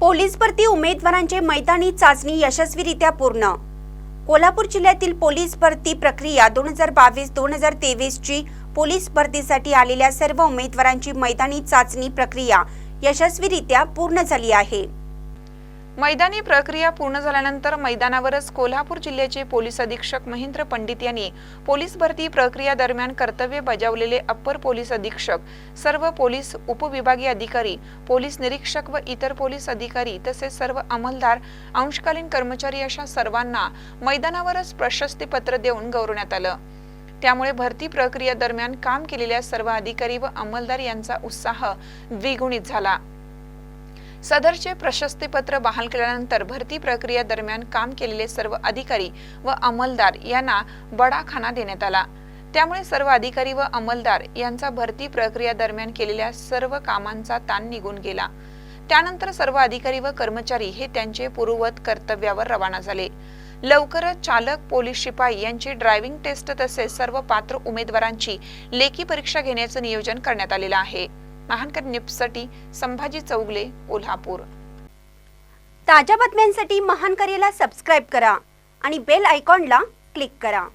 Police भरती उमेदवारांचे मैदानी चाचणी यशस्वीरित्या पूर्ण. कोल्हापूर जिल्ह्यातील पोलीस भरती प्रक्रिया दोन हजार बावीस दोन हजार तेवीसची पोलीस भरतीसाठी आलेल्या सर्व उमेदवारांची मैदानी चाचणी प्रक्रिया यशस्वीरित्या पूर्ण झाली आहे. मैदानी प्रक्रिया पूर्ण झाल्यानंतर मैदानावरच कोल्हापूर जिल्ह्याचे पोलीस अधीक्षक महेंद्र पंडित यांनी पोलीस भरती प्रक्रिया दरम्यान कर्तव्य बजावलेले अप्पर पोलीस अधीक्षक सर्व पोलीस उपविभागीय अधिकारी पोलीस निरीक्षक व इतर पोलीस अधिकारी तसेच सर्व अंमलदार अंशकालीन कर्मचारी अशा सर्वांना मैदानावरच प्रशस्तीपत्र देऊन गौरवण्यात आलं. त्यामुळे भरती प्रक्रिया दरम्यान काम केलेल्या सर्व अधिकारी व अंमलदार यांचा उत्साह द्विगुणित झाला. सदरचे प्रशस्तीपत्र बहाल केल्यानंतर भरती प्रक्रिया दरम्यान काम केलेले सर्व अधिकारी व अंमलदार यांना बडाखाना देण्यात आला. त्यामुळे सर्व अधिकारी व अंमलदार यांचा भरती प्रक्रिया दरम्यान केलेल्या सर्व कामांचा ताण निघून गेला. त्यानंतर सर्व अधिकारी व कर्मचारी हे त्यांचे पूर्ववत कर्तव्यावर रवाना झाले. लवकरच चालक पोलीस शिपाई यांची ड्रायव्हिंग टेस्ट तसेच सर्व पात्र उमेदवारांची लेखी परीक्षा घेण्याचं नियोजन करण्यात आलेलं आहे. महानकर न्यूजसाठी संभाजी चौगले कोल्हापूर. ताज्या बातम्यांसाठी महानकरेला सबस्क्राईब करा आणि बेल आयकॉनला क्लिक करा.